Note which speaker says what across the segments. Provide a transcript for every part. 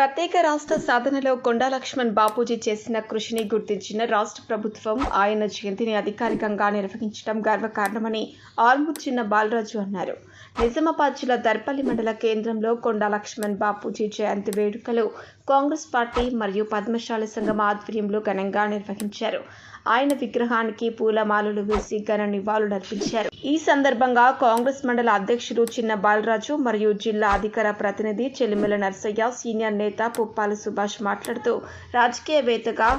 Speaker 1: ప్రత్యేక రాష్ట్ర సాధనలో కొండా లక్ష్మణ్ బాపూజీ చేసిన కృషిని గుర్తించిన రాష్ట్ర ప్రభుత్వం ఆయన జయంతిని అధికారికంగా నిర్వహించడం గర్వకారణమని ఆర్మూర్ చిన్న బాలరాజు అన్నారు. నిజామాబాద్ జిల్లా దర్పల్లి మండల కేంద్రంలో కొండా లక్ష్మణ్ బాపూజీ జయంతి వేడుకలు కాంగ్రెస్ పార్టీ మరియు పద్మశాలి సంఘం ఆధ్వర్యంలో ఘనంగా నిర్వహించారు. ఆయన విగ్రహానికి పూలమాలలు వేసి ఘన నివాళులర్పించారు ఈ సందర్భంగా కాంగ్రెస్ మండల అధ్యక్షుడు చిన్న బాలరాజు మరియు జిల్లా అధికార ప్రతినిధి చెలిమెల నర్సయ్య సీనియర్ నేత పుప్పాల సుభాష్ మాట్లాడుతూ రాజకీయవేత్తగా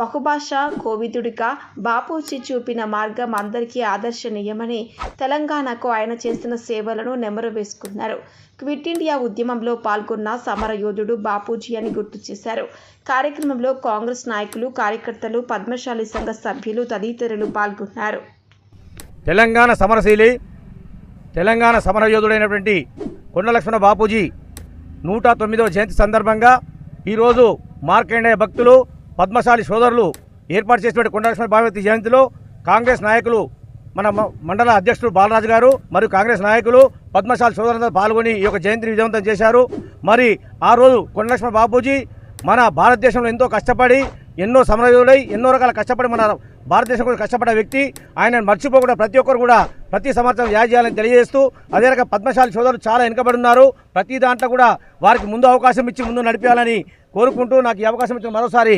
Speaker 1: బహుభాషా కోవిదుడిగా బాపూజీ చూపిన మార్గం అందరికీ ఆదర్శనీయమని తెలంగాణకు ఆయన చేసిన సేవలను నెమరు వేసుకున్నారు క్విట్ ఇండియా ఉద్యమంలో పాల్గొన్న సమరయోధుడు బాపూజీ అని గుర్తు చేశారు. కార్యక్రమంలో కాంగ్రెస్ నాయకులు కార్యకర్తలు పద్మశాలి సంఘ సభ్యులు తదితరులు పాల్గొన్నారు.
Speaker 2: తెలంగాణ సమరశీలి తెలంగాణ సమరయోధుడైనటువంటి కొండలక్ష్మణ బాపూజీ నూట తొమ్మిదవ జయంతి సందర్భంగా ఈరోజు మార్కండేయ భక్తులు పద్మశాలి సోదరులు ఏర్పాటు చేసినటువంటి కొండలక్ష్మణ భాగవతి జయంతిలో కాంగ్రెస్ నాయకులు మన మండల అధ్యక్షుడు బాలరాజు గారు మరియు కాంగ్రెస్ నాయకులు పద్మశాలి సోదరులతో పాల్గొని ఈ యొక్క జయంతిని విజయవంతం చేశారు. మరి ఆ రోజు కొండలక్ష్మణ బాపూజీ మన భారతదేశంలో ఎంతో కష్టపడి ఎన్నో సమరయోధులై ఎన్నో రకాల కష్టపడి మన భారతదేశం కోసం కష్టపడే వ్యక్తి. ఆయన మర్చిపోకుండా ప్రతి ఒక్కరు కూడా ప్రతి సంవత్సరం యాజ్ చేయాలని తెలియజేస్తూ అదే రకంగా పద్మశాలి సోదరులు చాలా వెనుకబడి ఉన్నారు ప్రతి దాంట్లో కూడా వారికి ముందు అవకాశం ఇచ్చి ముందు నడిపించాలని కోరుకుంటూ నాకు ఈ అవకాశం ఇచ్చిన మరోసారి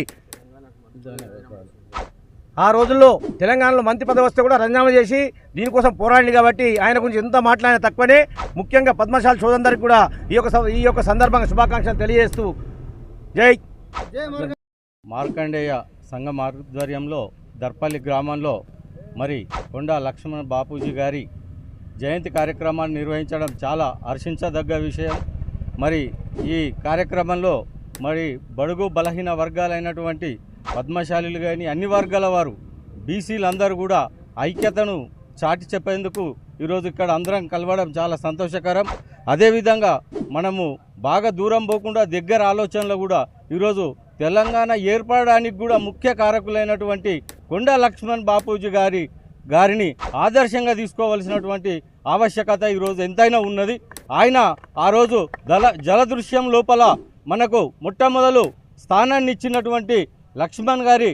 Speaker 2: ఆ రోజుల్లో తెలంగాణలో మంత్రి పదవి వస్తే కూడా రాజీనామా చేసి దీనికోసం పోరాడింది కాబట్టి ఆయన గురించి ఎంత మాట్లాడినా తక్కువనే. ముఖ్యంగా పద్మశాలి సోదరులందరికీ కూడా ఈ యొక్క ఈ యొక్క సందర్భంగా శుభాకాంక్షలు తెలియజేస్తూ జై.
Speaker 3: మార్కండేయ సంఘం ఆధ్వర్యంలో దర్పల్లి గ్రామంలో మరి కొండ లక్ష్మణ బాపూజీ గారి జయంతి కార్యక్రమాన్ని నిర్వహించడం చాలా హర్షించదగ్గ విషయం. మరి ఈ కార్యక్రమంలో మరి బడుగు బలహీన వర్గాలైనటువంటి పద్మశాలీలు కానీ అన్ని వర్గాల వారు బీసీలందరూ కూడా ఐక్యతను చాటి చెప్పేందుకు ఈరోజు ఇక్కడ అందరం కలవడం చాలా సంతోషకరం. అదేవిధంగా మనము బాగా దూరం పోకుండా దగ్గర ఆలోచనలో కూడా ఈరోజు తెలంగాణ ఏర్పడడానికి కూడా ముఖ్య కారకులైనటువంటి కొండా లక్ష్మణ్ బాపూజీ గారి గారిని ఆదర్శంగా తీసుకోవలసినటువంటి ఆవశ్యకత ఈరోజు ఎంతైనా ఉన్నది. ఆయన ఆ రోజు దళ జలదృశ్యం లోపల మనకు మొట్టమొదలు స్థానాన్ని ఇచ్చినటువంటి లక్ష్మణ్ గారి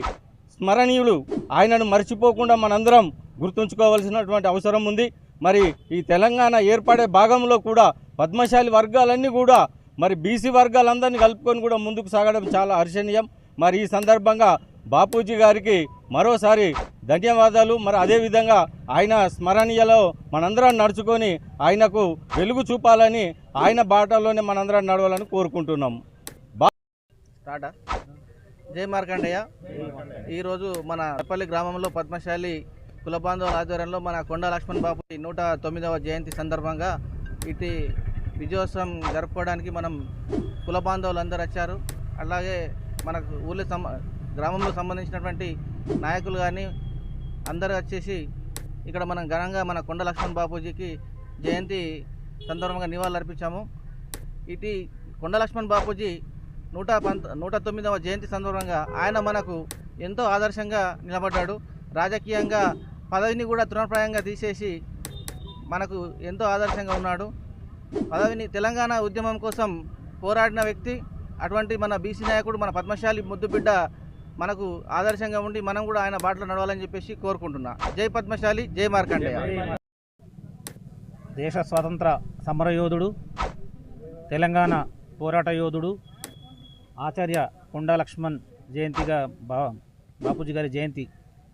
Speaker 3: స్మరణీయులు. ఆయనను మర్చిపోకుండా మనందరం గుర్తుంచుకోవాల్సినటువంటి అవసరం ఉంది. మరి ఈ తెలంగాణ ఏర్పడే భాగంలో కూడా పద్మశాలి వర్గాలన్నీ కూడా మరి బీసీ వర్గాలందరినీ కలుపుకొని కూడా ముందుకు సాగడం చాలా హర్షణీయం. మరి ఈ సందర్భంగా బాపూజీ గారికి మరోసారి ధన్యవాదాలు. మరి అదేవిధంగా ఆయన స్మరణీయలో మనందరం నడుచుకొని ఆయనకు వెలుగు చూపాలని ఆయన బాటలోనే మనందరం నడవాలని కోరుకుంటున్నాం.
Speaker 4: స్టార్టా జై మార్కండయ్య. ఈరోజు మన అప్పల్లి గ్రామంలో పద్మశాలి కులబాంధవుల ఆధ్వర్యంలో మన కొండ లక్ష్మణ్ బాబు నూట తొమ్మిదవ జయంతి సందర్భంగా ఇటు విజయోత్సవం జరుపుకోవడానికి మనం కులబాంధవులు అందరూ వచ్చారు. అలాగే మనకు ఊళ్ళో సంబ గ్రామంలో సంబంధించినటువంటి నాయకులు కానీ అందరూ వచ్చేసి ఇక్కడ మనం ఘనంగా మన కొండ లక్ష్మణ్ బాపూజీకి జయంతి సందర్భంగా నివాళులు అర్పించాము ఇటు కొండ లక్ష్మణ్ బాపూజీ నూట పంత నూట తొమ్మిదవ జయంతి సందర్భంగా ఆయన మనకు ఎంతో ఆదర్శంగా నిలబడ్డాడు. రాజకీయంగా పదవిని కూడా తృణప్రాయంగా తీసేసి మనకు ఎంతో ఆదర్శంగా ఉన్నాడు. పదవిని తెలంగాణ ఉద్యమం కోసం పోరాడిన వ్యక్తి అటువంటి మన బీసీ నాయకుడు మన పద్మశాలి ముద్దుబిడ్డ మనకు ఆదర్శంగా ఉండి మనం కూడా ఆయన బాటలో నడవాలని చెప్పేసి కోరుకుంటున్నా. జై పద్మశాలి జై మార్కండేయ.
Speaker 5: దేశ స్వాతంత్ర సమరయోధుడు తెలంగాణ పోరాట యోధుడు ఆచార్య కొండా లక్ష్మణ్ జయంతిగా బా బాపూజీ గారి జయంతి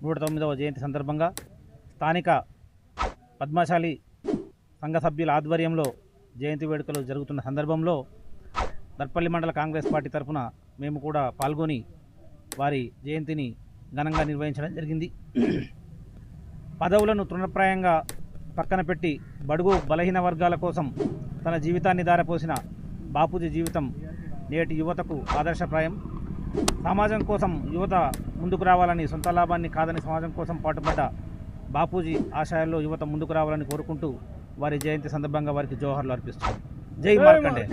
Speaker 5: నూట తొమ్మిదవ జయంతి సందర్భంగా స్థానిక పద్మశాలి సంఘ సభ్యుల ఆధ్వర్యంలో జయంతి వేడుకలు జరుగుతున్న సందర్భంలో దర్పల్లి మండల కాంగ్రెస్ పార్టీ తరఫున మేము కూడా పాల్గొని వారి జయంతిని ఘనంగా నిర్వహించడం జరిగింది. పదవులను తృణప్రాయంగా పక్కన పెట్టి బడుగు బలహీన వర్గాల కోసం తన జీవితాన్ని దారపోసిన బాపూజీ జీవితం నేటి యువతకు ఆదర్శప్రాయం. సమాజం కోసం యువత ముందుకు రావాలని సొంత లాభాన్ని కాదని సమాజం కోసం పాటుపడ్డ బాపూజీ ఆశయాల్లో యువత ముందుకు రావాలని కోరుకుంటూ వారి జయంతి సందర్భంగా వారికి జోహర్లు అర్పిస్తున్నాం. జై మార్కండే.